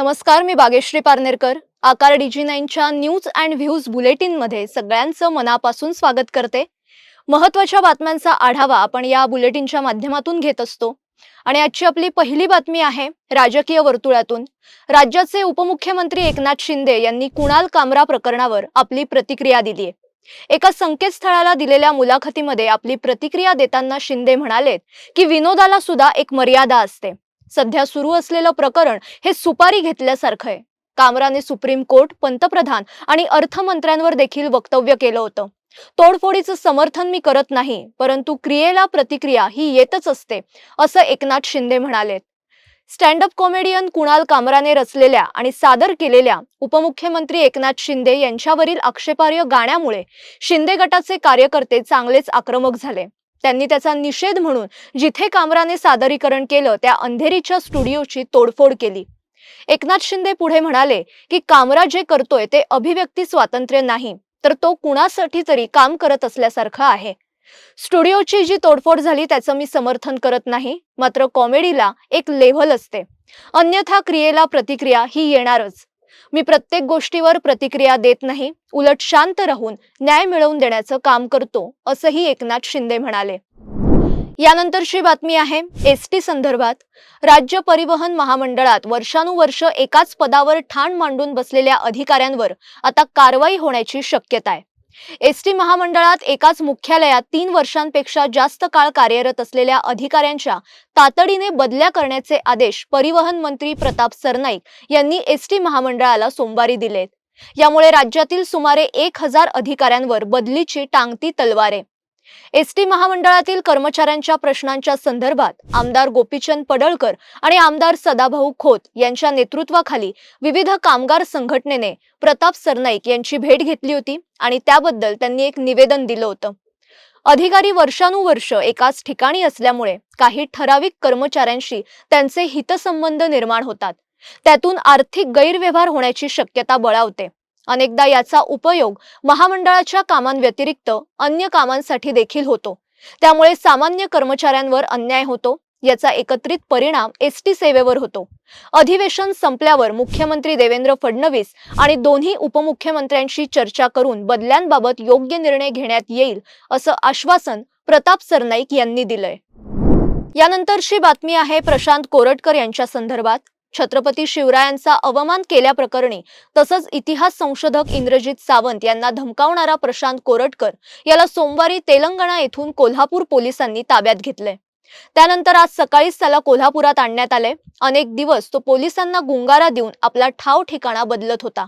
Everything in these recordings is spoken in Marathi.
नमस्कार मी बागेश्री पारनेरकर. आकार डीजी नाईनच्या न्यूज अँड व्ह्यूज बुलेटिनमध्ये सगळ्यांचं मनापासून स्वागत करते. महत्त्वाच्या बातम्यांचा आढावा आपण या बुलेटिनच्या माध्यमातून घेत असतो. आणि आजची आपली पहिली बातमी आहे राजकीय वर्तुळातून. राज्याचे उपमुख्यमंत्री एकनाथ शिंदे यांनी कुणाल कामरा प्रकरणावर आपली प्रतिक्रिया दिली आहे एका संकेतस्थळाला दिलेल्या मुलाखतीमध्ये आपली प्रतिक्रिया देताना शिंदे म्हणालेत की विनोदाला सुद्धा एक मर्यादा असते. सध्या सुरू असलेलं प्रकरण हे सुपारी घेतल्यासारखं आहे. कामराने सुप्रीम कोर्ट पंतप्रधान आणि अर्थमंत्र्यांवर देखील वक्तव्य केलं होतं. तोडफोडीचं समर्थन मी करत नाही परंतु क्रियेला प्रतिक्रिया ही येतच असते असं एकनाथ शिंदे म्हणालेत. स्टँडअप कॉमेडियन कुणाल कामराने रचलेल्या आणि सादर केलेल्या उपमुख्यमंत्री एकनाथ शिंदे यांच्यावरील आक्षेपार्ह गाण्यामुळे शिंदे गटाचे कार्यकर्ते चांगलेच आक्रमक झाले. त्यांनी त्याचा निषेध म्हणून जिथे कामराने सादरीकरण केलं त्या अंधेरीच्या स्टुडिओची तोडफोड केली. एकनाथ शिंदे पुढे म्हणाले की कामरा जे करतोय ते अभिव्यक्ती स्वातंत्र्य नाही तर तो कुणासाठी तरी काम करत असल्यासारखं आहे. स्टुडिओची जी तोडफोड झाली त्याचं मी समर्थन करत नाही मात्र कॉमेडीला एक लेव्हल असते. अन्यथा क्रियेला प्रतिक्रिया ही येणारच. मी प्रत्येक गोष्टीवर प्रतिक्रिया देत नाही उलट शांत राहून न्याय मिळवून देण्याचं काम करतो असंही एकनाथ शिंदे म्हणाले. यानंतरची बातमी आहे एस टी संदर्भात. राज्य परिवहन महामंडळात वर्षानुवर्ष एकाच पदावर ठाण मांडून बसलेल्या अधिकाऱ्यांवर आता कारवाई होण्याची शक्यता आहे एस टी महामंडळात एकाच मुख्यालयात तीन वर्षांपेक्षा जास्त काळ कार्यरत असलेल्या अधिकाऱ्यांच्या तातडीने बदल्या करण्याचे आदेश परिवहन मंत्री प्रताप सरनाईक यांनी एस टी महामंडळाला सोमवारी दिलेत. यामुळे राज्यातील सुमारे एक हजार अधिकाऱ्यांवर बदलीची टांगती तलवार आहे. एस टी महामंडळातील कर्मचाऱ्यांच्या प्रश्नांच्या संदर्भात आमदार गोपीचंद पडळकर आणि आमदार सदाभाऊ खोत यांच्या नेतृत्वाखाली विविध कामगार संघटनेने प्रताप सरनाईक यांची भेट घेतली होती आणि त्याबद्दल त्यांनी एक निवेदन दिलं होतं. अधिकारी वर्षानुवर्ष एकाच ठिकाणी असल्यामुळे काही ठराविक कर्मचाऱ्यांशी त्यांचे हितसंबंध निर्माण होतात. त्यातून आर्थिक गैरव्यवहार होण्याची शक्यता बळावते. अनेकदा याचा उपयोग महामंडळाच्या कामांव्यतिरिक्त अन्य कामांसाठी देखील होतो. त्यामुळे सामान्य कर्मचाऱ्यांवर अन्याय होतो याचा एकत्रित परिणाम एस टी सेवेवर होतो. अधिवेशन संपल्यावर मुख्यमंत्री देवेंद्र फडणवीस आणि दोन्ही उपमुख्यमंत्र्यांशी चर्चा करून बदल्यांबाबत योग्य निर्णय घेण्यात येईल असं आश्वासन प्रताप सरनाईक यांनी दिलंय. यानंतरची बातमी आहे प्रशांत कोरटकर यांच्या संदर्भात. छत्रपती शिवरायांचा अवमान केल्याप्रकरणी तसंच इतिहास संशोधक इंद्रजित सावंत यांना धमकावणारा प्रशांत कोरटकर याला सोमवारी तेलंगणा येथून कोल्हापूर पोलिसांनी ताब्यात घेतलंय. त्यानंतर आज सकाळीच त्याला कोल्हापुरात आणण्यात आले अनेक दिवस तो पोलिसांना गुंगारा देऊन आपला ठाव ठिकाणा बदलत होता.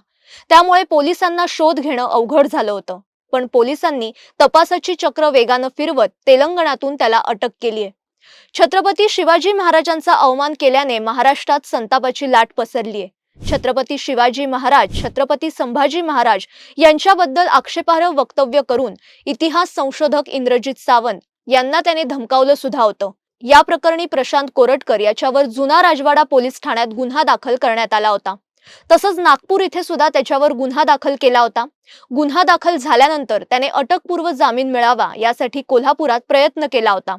त्यामुळे पोलिसांना शोध घेणं अवघड झालं होतं. पण पोलिसांनी तपासाची चक्र वेगानं फिरवत तेलंगणातून त्याला अटक केली आहे छत्रपती शिवाजी महाराजांचा अवमान केल्याने महाराष्ट्रात संतापाची लाट पसरली आहे. छत्रपती शिवाजी महाराज छत्रपती संभाजी महाराज यांच्याबद्दल आक्षेपार्ह वक्तव्य करून इतिहास संशोधक इंद्रजित सावंत यांना त्याने धमकावलं सुद्धा होतं. या प्रकरणी प्रशांत कोरटकर याच्यावर जुना राजवाडा पोलीस ठाण्यात गुन्हा दाखल करण्यात आला होता. तसंच नागपूर इथे सुद्धा त्याच्यावर गुन्हा दाखल केला होता. गुन्हा दाखल झाल्यानंतर त्याने अटकपूर्व जामीन मिळावा यासाठी कोल्हापुरात प्रयत्न केला होता.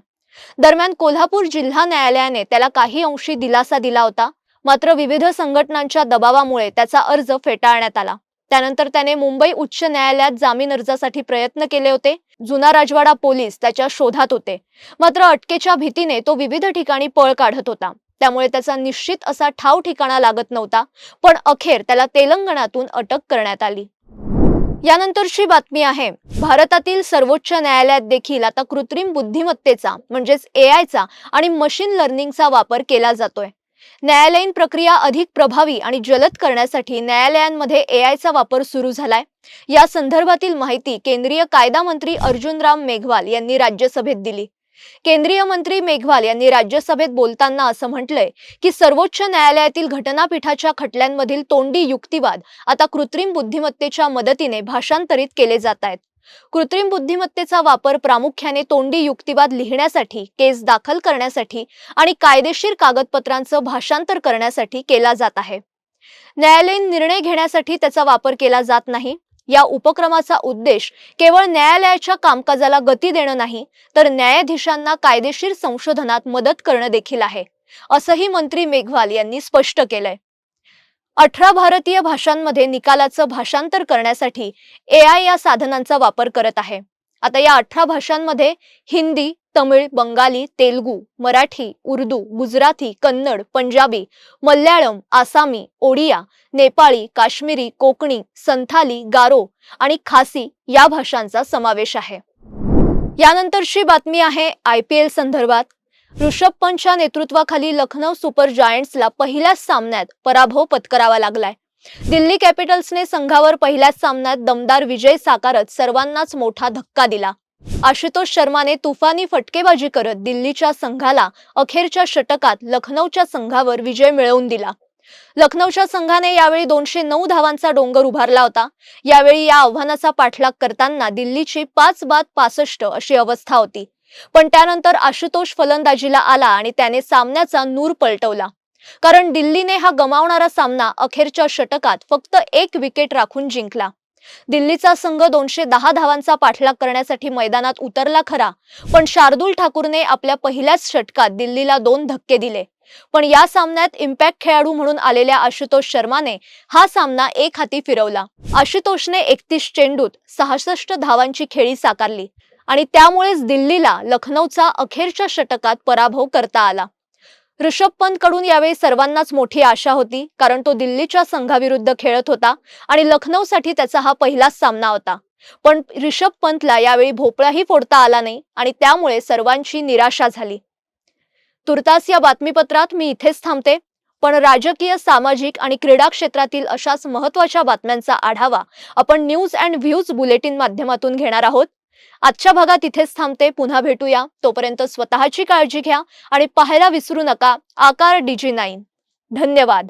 दरम्यान कोल्हापूर जिल्हा न्यायालयाने त्याला काही अंशी दिलासा दिला होता. मात्र विविध संघटनांच्या दबावामुळे त्याचा अर्ज फेटाळण्यात आला. त्यानंतर त्याने मुंबई उच्च न्यायालयात जामीन अर्जासाठी प्रयत्न केले होते. जुना राजवाडा पोलीस त्याच्या शोधात होते. मात्र अटकेच्या भीतीने तो विविध ठिकाणी पळ काढत होता. त्यामुळे त्याचा निश्चित असा ठाव ठिकाणा लागत नव्हता. पण अखेर त्याला तेलंगणातून अटक करण्यात आली. यानंतरची बातमी आहे. भारतातील सर्वोच्च न्यायालयात देखील आता कृत्रिम बुद्धिमत्तेचा म्हणजेच ए आयचा आणि मशीन लर्निंगचा वापर केला जातोय. न्यायालयीन प्रक्रिया अधिक प्रभावी आणि जलद करण्यासाठी न्यायालयांमध्ये ए आयचा वापर सुरू झालाय. या संदर्भातील माहिती केंद्रीय कायदा मंत्री अर्जुन राम मेघवाल यांनी राज्यसभेत दिली. केंद्रीय मंत्री मेघवाल यांनी राज्यसभेत बोलताना असं म्हटलंय की सर्वोच्च न्यायालयातील घटनापीठाच्या खटल्यांमधील तोंडी युक्तिवाद आता कृत्रिम बुद्धिमत्तेच्या मदतीने भाषांतरित केले जात आहेत. कृत्रिम बुद्धिमत्तेचा वापर प्रामुख्याने तोंडी युक्तिवाद लिहिण्यासाठी केस दाखल करण्यासाठी आणि कायदेशीर कागदपत्रांचं भाषांतर करण्यासाठी केला जात आहे. न्यायालयीन निर्णय घेण्यासाठी त्याचा वापर केला जात नाही. या उपक्रमाचा उद्देश केवळ न्यायालयाच्या कामकाजाला गती देणं नाही तर न्यायाधीशांना कायदेशीर संशोधनात मदत करणं देखील आहे असंही मंत्री मेघवाल यांनी स्पष्ट केलंय. अठरा भारतीय भाषांमध्ये निकालाचं भाषांतर करण्यासाठी ए आय या साधनांचा वापर करत आहे. आता या अठरा भाषांमध्ये हिंदी तमिळ बंगाली तेलगू मराठी उर्दू गुजराती कन्नड पंजाबी मल्याळम आसामी ओडिया नेपाळी काश्मीरी कोकणी संथाली गारो आणि खासी या भाषांचा समावेश आहे. यानंतरची बातमी आहे आय पी एल संदर्भात. ऋषभ पंतच्या नेतृत्वाखाली लखनौ सुपर जायंट्सला पहिल्याच सामन्यात पराभव पत्करावा लागलाय. दिल्ली कॅपिटल्सने संघावर पहिल्याच सामन्यात दमदार विजय साकारत सर्वांनाच मोठा धक्का दिला. आशुतोष शर्माने तुफानी फटकेबाजी करत दिल्लीच्या संघाला अखेरच्या षटकात लखनौच्या संघावर विजय मिळवून दिला. लखनौच्या संघाने यावेळी दोनशे नऊ धावांचा डोंगर उभारला होता. यावेळी या आव्हानाचा पाठलाग करताना दिल्लीची पाच बाद पासष्ट अशी अवस्था होती. पण त्यानंतर आशुतोष फलंदाजीला आला आणि त्याने सामन्याचा नूर पलटवला. कारण दिल्लीने हा गमावणारा सामना अखेरच्या षटकात फक्त एक विकेट राखून जिंकला. दिल्लीचा संघ दोनशे दहा धावांचा पाठलाग करण्यासाठी मैदानात उतरला खरा पण शार्दूल ठाकूरने आपल्या पहिल्याच षटकात दिल्लीला दोन धक्के दिले. पण या सामन्यात इम्पॅक्ट खेळाडू म्हणून आलेल्या आशुतोष शर्माने हा सामना एक हाती फिरवला. आशुतोषने एकतीस चेंडूत सहासष्ट धावांची खेळी साकारली आणि त्यामुळेच दिल्लीला लखनौचा अखेरच्या षटकात पराभव करता आला. ऋषभ पंत कडून यावेळी सर्वांनाच मोठी आशा होती कारण तो दिल्लीच्या संघाविरुद्ध खेळत होता आणि लखनौसाठी त्याचा हा पहिलाच सामना होता. पण ऋषभ पंतला यावेळी भोपळाही फोडता आला नाही आणि त्यामुळे सर्वांची निराशा झाली. तुर्तास या बातमीपत्रात मी इथेच थांबते. पण राजकीय सामाजिक आणि क्रीडा क्षेत्रातील अशाच महत्त्वाच्या बातम्यांचा आढावा आपण न्यूज अँड व्ह्यूज बुलेटिन माध्यमातून घेणार आहोत. आजच्या भागात इथेच थांबते. पुन्हा भेटूया. तोपर्यंत स्वतःची काळजी घ्या आणि पाहायला विसरू नका. आकार डीजी नाईन. धन्यवाद.